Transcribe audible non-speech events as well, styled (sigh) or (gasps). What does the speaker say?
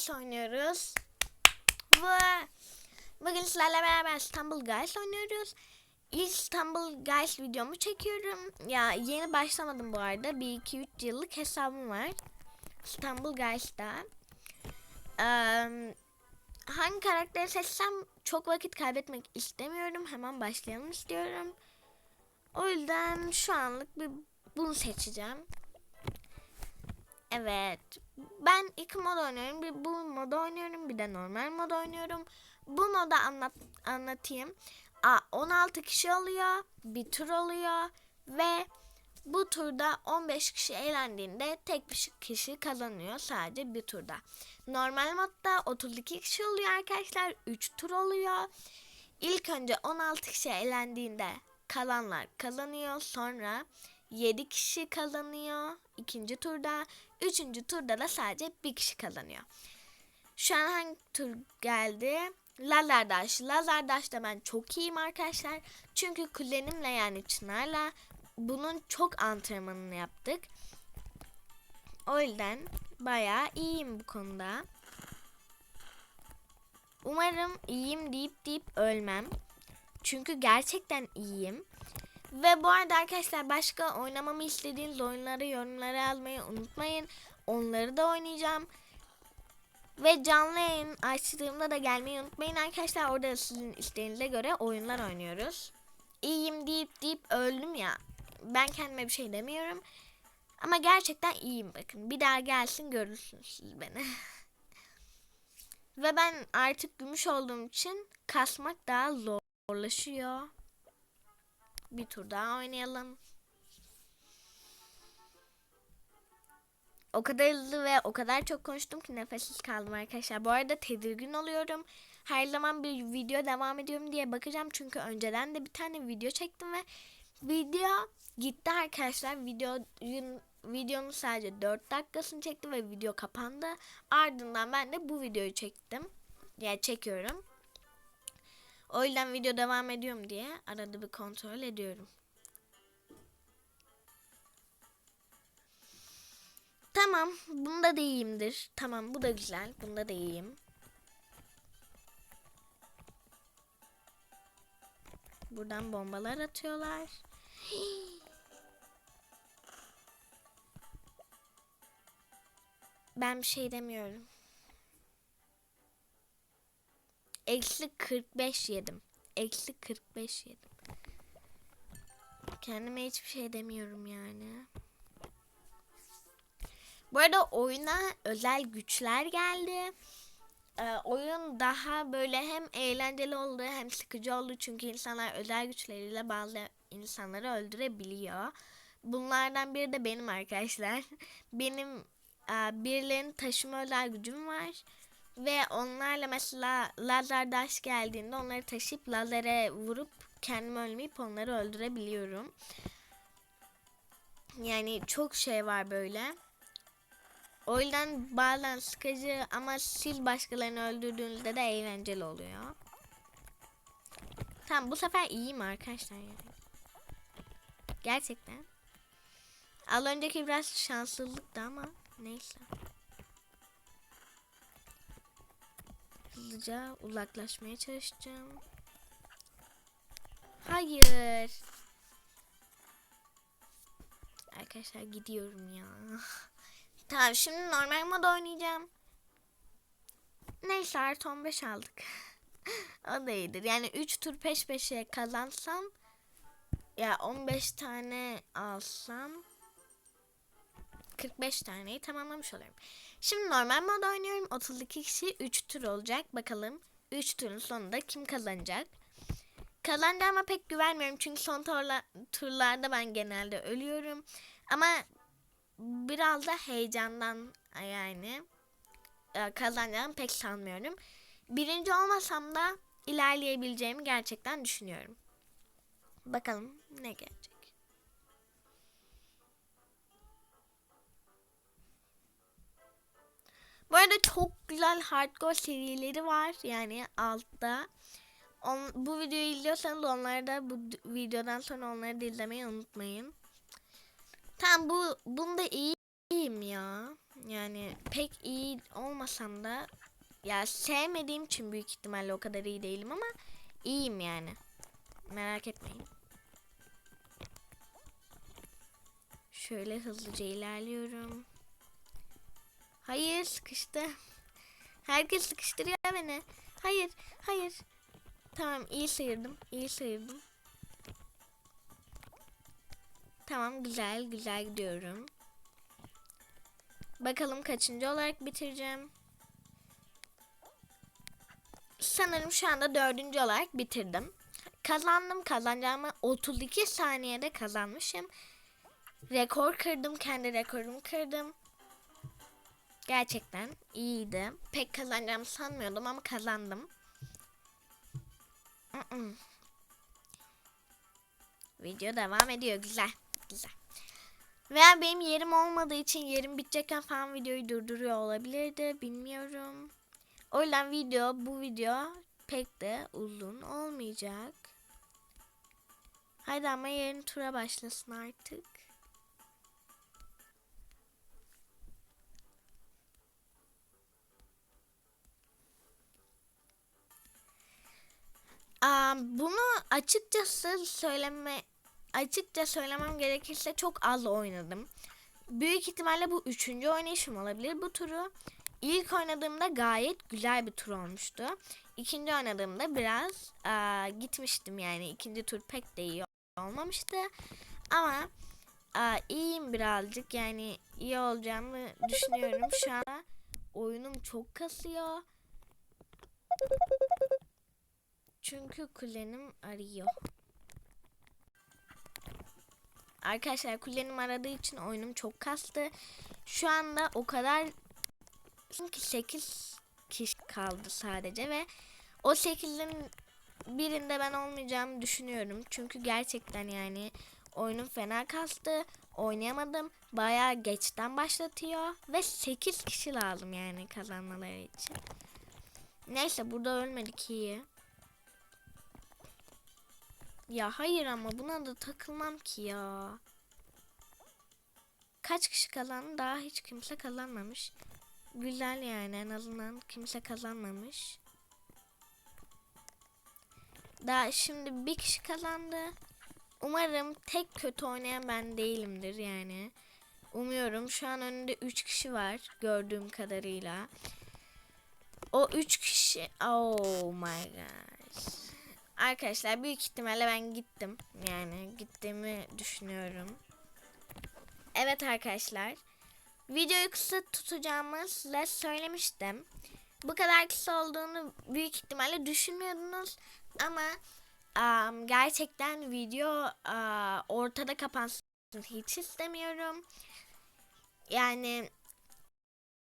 Guys oynuyoruz. Ve bugün sizlerle beraber İstanbul Guys oynuyoruz. İstanbul Guys videomu çekiyorum. Ya yeni başlamadım bu arada. Bir iki üç yıllık hesabım var. İstanbul Guys'ta. Eee, hangi karakteri seçsem çok vakit kaybetmek istemiyorum. Hemen başlayalım istiyorum. O yüzden şu anlık bir bunu seçeceğim. Evet. Ben iki mod oynuyorum. Bir bu moda oynuyorum. Bir de normal mod oynuyorum. Bu moda anlat anlatayım. Aa, 16 kişi oluyor. Bir tur oluyor. Ve bu turda 15 kişi eğlendiğinde tek bir kişi kazanıyor sadece bir turda. Normal modda 32 kişi oluyor arkadaşlar. 3 tur oluyor. İlk önce 16 kişi eğlendiğinde kalanlar kazanıyor. Sonra 7 kişi kazanıyor ikinci turda. Üçüncü turda da sadece bir kişi kazanıyor. Şu an hangi tur geldi? Lazardaş. Lazardaş'ta ben çok iyiyim arkadaşlar. Çünkü kuzenimle yani Çınar'la bunun çok antrenmanını yaptık. O yüzden bayağı iyiyim bu konuda. Umarım iyiyim deyip deyip ölmem. Çünkü gerçekten iyiyim. Ve bu arada arkadaşlar başka oynamamı istediğiniz oyunları yorumlara yazmayı unutmayın. Onları da oynayacağım. Ve canlı yayın açtığımda da gelmeyi unutmayın arkadaşlar. Orada sizin isteğinize göre oyunlar oynuyoruz. İyiyim deyip deyip öldüm ya. Ben kendime bir şey demiyorum. Ama gerçekten iyiyim bakın. Bir daha gelsin görürsünüz siz beni. (laughs) Ve ben artık gümüş olduğum için kasmak daha zorlaşıyor. Bir tur daha oynayalım. O kadar hızlı ve o kadar çok konuştum ki nefessiz kaldım arkadaşlar. Bu arada tedirgin oluyorum. Her zaman bir video devam ediyorum diye bakacağım. Çünkü önceden de bir tane video çektim ve video gitti arkadaşlar. Video videonun sadece 4 dakikasını çekti ve video kapandı. Ardından ben de bu videoyu çektim. Yani çekiyorum. O yüzden video devam ediyorum diye arada bir kontrol ediyorum. Tamam, bunda da iyiyimdir. Tamam, bu da güzel. Bunda da iyiyim. Buradan bombalar atıyorlar. (gasps) Ben bir şey demiyorum. Eksi 45 yedim. Eksi 45 yedim. Kendime hiçbir şey demiyorum yani. Bu arada oyuna özel güçler geldi. Ee, oyun daha böyle hem eğlenceli oldu hem sıkıcı oldu. Çünkü insanlar özel güçleriyle bazı insanları öldürebiliyor. Bunlardan biri de benim arkadaşlar. (laughs) Benim e, birilerinin taşıma özel gücüm var. Ve onlarla mesela lazer daş geldiğinde onları taşıyıp lazere vurup kendimi ölmeyip onları öldürebiliyorum. Yani çok şey var böyle. O yüzden bazen sıkıcı ama siz başkalarını öldürdüğünüzde de eğlenceli oluyor. Tamam bu sefer iyiyim arkadaşlar yani. Gerçekten. Az önceki biraz şanssızlıktı ama neyse. Hızlıca uzaklaşmaya çalışacağım. Hayır. Arkadaşlar gidiyorum ya. (laughs) tamam şimdi normal mod oynayacağım. Neyse artı 15 aldık. (laughs) o da iyidir. Yani 3 tur peş peşe kazansam ya 15 tane alsam 45 taneyi tamamlamış oluyorum. Şimdi normal mod oynuyorum. 32 kişi 3 tur olacak. Bakalım 3 turun sonunda kim kazanacak? Kazanacağıma pek güvenmiyorum. Çünkü son turla, turlarda ben genelde ölüyorum. Ama biraz da heyecandan yani e, kazanacağımı pek sanmıyorum. Birinci olmasam da ilerleyebileceğimi gerçekten düşünüyorum. Bakalım ne gelecek. Güzel hardcore serileri var yani altta. On, bu videoyu izliyorsanız onları da bu videodan sonra onları da izlemeyi unutmayın. Tamam bu bunda iyi iyiyim ya. Yani pek iyi olmasam da ya sevmediğim için büyük ihtimalle o kadar iyi değilim ama iyiyim yani. Merak etmeyin. Şöyle hızlıca ilerliyorum. Hayır sıkıştı. Herkes sıkıştırıyor beni. Hayır, hayır. Tamam iyi sıyırdım. iyi sıyırdım. Tamam güzel güzel gidiyorum. Bakalım kaçıncı olarak bitireceğim. Sanırım şu anda dördüncü olarak bitirdim. Kazandım kazanacağımı 32 saniyede kazanmışım. Rekor kırdım kendi rekorumu kırdım. Gerçekten iyiydi. Pek kazanacağımı sanmıyordum ama kazandım. Video devam ediyor güzel güzel. Veya benim yerim olmadığı için yerim bitecekken falan videoyu durduruyor olabilirdi. Bilmiyorum. O yüzden video bu video pek de uzun olmayacak. Haydi ama yarın tura başlasın artık. Bunu açıkçası söyleme açıkça söylemem gerekirse çok az oynadım. Büyük ihtimalle bu üçüncü oynayışım olabilir bu turu. İlk oynadığımda gayet güzel bir tur olmuştu. İkinci oynadığımda biraz aa, gitmiştim yani ikinci tur pek de iyi olmamıştı. Ama aa, iyiyim birazcık yani iyi olacağımı düşünüyorum. Şu an oyunum çok kasıyor. Çünkü kulenim arıyor. Arkadaşlar kulenim aradığı için oyunum çok kastı. Şu anda o kadar çünkü 8 kişi kaldı sadece ve o 8'in birinde ben olmayacağımı düşünüyorum. Çünkü gerçekten yani oyunum fena kastı. Oynayamadım. Bayağı geçten başlatıyor ve 8 kişi lazım yani kazanmaları için. Neyse burada ölmedik iyi. Ya hayır ama buna da takılmam ki ya. Kaç kişi kazandı? Daha hiç kimse kazanmamış. Güzel yani en azından kimse kazanmamış. Daha şimdi bir kişi kazandı. Umarım tek kötü oynayan ben değilimdir yani. Umuyorum şu an önünde 3 kişi var gördüğüm kadarıyla. O 3 kişi oh my god. Arkadaşlar büyük ihtimalle ben gittim. Yani gittiğimi düşünüyorum. Evet arkadaşlar. Videoyu kısa tutacağımı size söylemiştim. Bu kadar kısa olduğunu büyük ihtimalle düşünmüyordunuz. Ama um, gerçekten video uh, ortada kapansın hiç istemiyorum. Yani